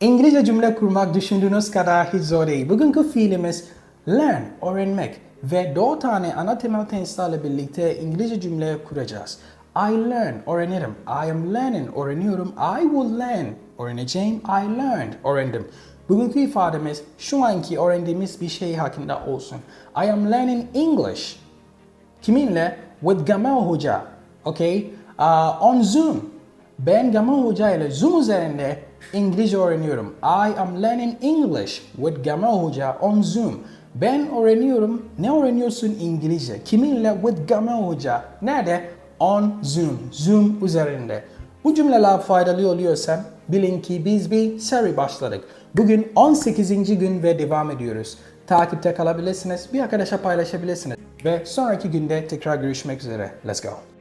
İngilizce cümle kurmak düşündüğünüz kadar hiç zor değil. Bugünkü fiilimiz learn, öğrenmek ve dört tane ana temel tenslerle birlikte İngilizce cümle kuracağız. I learn, öğrenirim. I am learning, öğreniyorum. I will learn, öğreneceğim. I learned, öğrendim. Bugünkü ifademiz şu anki öğrendiğimiz bir şey hakkında olsun. I am learning English. Kiminle? With Gamal Hoca. Okay? Uh, on Zoom. Ben Gamal Hoca ile Zoom üzerinde İngilizce öğreniyorum. I am learning English with Gamal Hoca on Zoom. Ben öğreniyorum. Ne öğreniyorsun İngilizce? Kiminle? With Gamal Hoca. Nerede? On Zoom. Zoom üzerinde. Bu cümleler faydalı oluyorsa bilin ki biz bir seri başladık. Bugün 18. gün ve devam ediyoruz. Takipte kalabilirsiniz, bir arkadaşa paylaşabilirsiniz. Ve sonraki günde tekrar görüşmek üzere. Let's go.